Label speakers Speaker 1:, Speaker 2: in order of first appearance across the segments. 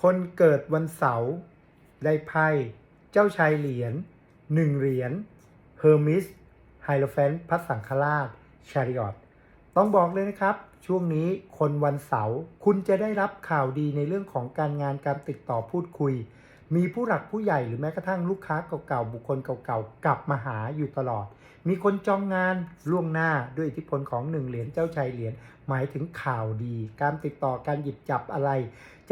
Speaker 1: คนเกิดวันเสาร์ได้ไพ่เจ้าชายเหรียญหนึ่งเหรียญเฮอร์มิสไฮโลแฟนพระสังฆราชชาริออตต้องบอกเลยนะครับ ช่วงนี้คนวันเสาร์คุณจะได้รับข่าวดีในเรื่องของการงานการติดต่อพูดคุย มีผู้หลักผู้ใหญ่หรือแม้กระทั่งลูกค้าเก่าๆบุคคลเก่าๆกลับมาหาอยู่ตลอด มีคนจองงานล่วงหน้าด้วยอิทธิพลของหนึ่งเหรียญเจ้าชายเหรียญหมายถึงข่าวดี การติดต่อการหยิบจับอะไร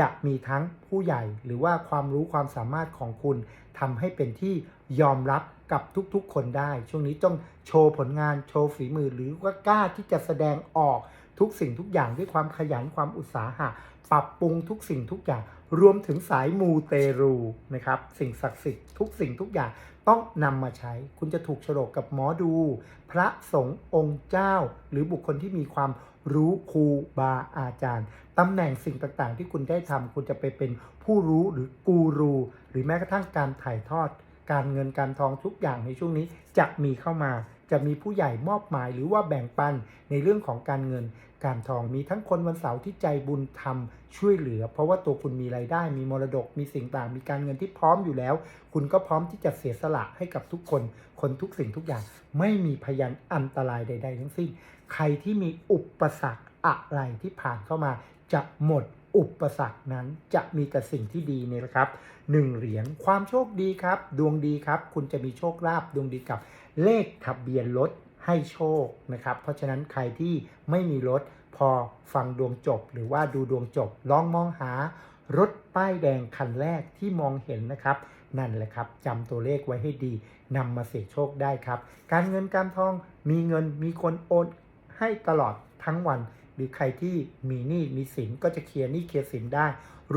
Speaker 1: จะมีทั้งผู้ใหญ่หรือว่าความรู้ความสามารถของคุณทำให้เป็นที่ยอมรับกับทุกๆ คนได้ ช่วงนี้ต้องโชว์ผลงานโชว์ฝีมือหรือว่ากล้าที่จะแสดงออก ทุกสิ่งทุกอย่างด้วยความขยันความอุตสาหะ ปรับปรุงทุกสิ่งทุกอย่าง รวมถึงสายมูเตรูนะครับสิ่งศักดิ์สิทธิ์ทุกสิ่งทุกอย่างต้องนำมาใช้ คุณจะถูกฉลกกับหมอดู พระสงฆ์องค์เจ้า หรือบุคคลที่มีความรู้ครูบาอาจารย์ตำแหน่งสิ่งต่างๆ ที่คุณได้ทำคุณจะไปเป็นผู้รู้หรือกูรู หรือแม้กระทั่งการถ่ายทอด การเงินการทองทุกอย่างในช่วงนี้จะมีเข้ามา จะมีผู้ใหญ่มอบหมายหรือว่าแบ่งปันในเรื่องของการเงิน การทองมีทั้งคนวันเสาร์ที่ใจบุญทำช่วยเหลือ เพราะว่าตัวคุณมีรายได้ มีมรดกมีสิ่งต่างมีการเงินที่พร้อมอยู่แล้ว คุณก็พร้อมที่จะเสียสละให้กับทุกคน คนทุกสิ่งทุกอย่าง ไม่มีพยานอันตรายใด ๆ ทั้งสิ้น ใครที่มีอุปสรรคอะไรที่ผ่านเข้ามาจะหมด อุปสรรคนั้นจะมีแต่สิ่งที่ดีเนี่ยนะครับหนึ่งเหรียญความโชคดีครับ ดวงดีครับ คุณจะมีโชคลาภดวงดีกับเลขทะเบียนรถให้โชคนะครับ เพราะฉะนั้นใครที่ไม่มีรถพอฟังดวงจบ หรือว่าดูดวงจบ ลองมองหารถป้ายแดงคันแรกที่มองเห็นนะครับ นั่นแหละครับจำตัวเลขไว้ให้ดีนำมาเสี่ยงโชคได้ครับ การเงินการทองมีเงินมีคนโอนให้ตลอดทั้งวัน หรือใครที่มีหนี้มีสินก็จะเคลียร์หนี้เคลียร์สินได้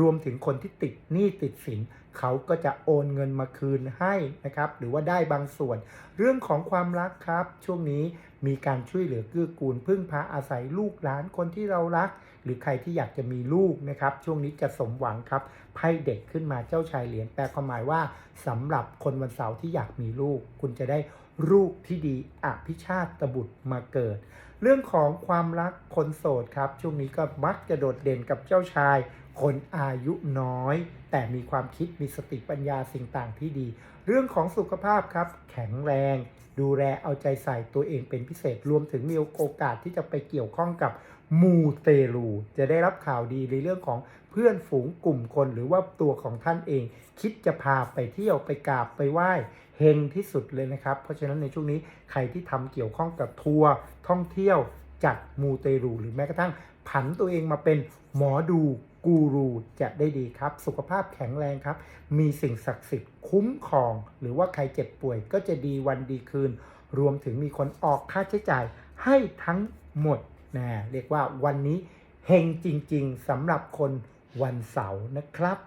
Speaker 1: รวมถึงคนที่ติดหนี้ติดสินเขาก็จะโอนเงินมาคืนให้นะครับ หรือว่าได้บางส่วน เรื่องของความรักครับ ช่วงนี้มีการช่วยเหลือเกื้อกูล พึ่งพาอาศัยลูกหลานคนที่เรารัก หรือใครที่อยากจะมีลูกนะครับ ช่วงนี้จะสมหวังครับไพ่เด็กขึ้นมาเจ้าชายเหรียญแปลความหมายว่าสำหรับคนวันเสาร์ที่อยากมีลูก คุณจะได้ลูกที่ดีอภิชาติตบุตรมาเกิด เรื่องของความรักคนโสดครับ ช่วงนี้ก็มักจะโดดเด่นกับเจ้าชายคนอายุน้อย แต่มีความคิดมีสติปัญญาสิ่งต่างที่ดี เรื่องของสุขภาพครับ แข็งแรง ดูแลเอาใจใส่ตัวเองเป็นพิเศษรวมถึงมีโอกาสที่จะไปเกี่ยวข้องกับมูเตลู จะได้รับข่าวดีในเรื่องของเพื่อนฝูงกลุ่มคนหรือว่าตัวของท่านเอง คิดจะพาไปเที่ยวไปกราบไปไหว้เฮงที่สุดเลยนะครับ เพราะฉะนั้นในช่วงนี้ใครที่ทำเกี่ยวข้องกับทัวร์ท่องเที่ยว จัดมูเตลูหรือแม้กระทั่งผันตัวเองมาเป็นหมอดูกูรูจะได้ดีครับ สุขภาพแข็งแรงครับ มีสิ่งศักดิ์สิทธิ์คุ้มครอง หรือว่าใครเจ็บป่วยก็จะดีวันดีคืน รวมถึงมีคนออกค่าใช้จ่ายให้ทั้งหมดนะเรียกว่าวันนี้เฮงจริง ๆสำหรับคนวันเสาร์นะครับ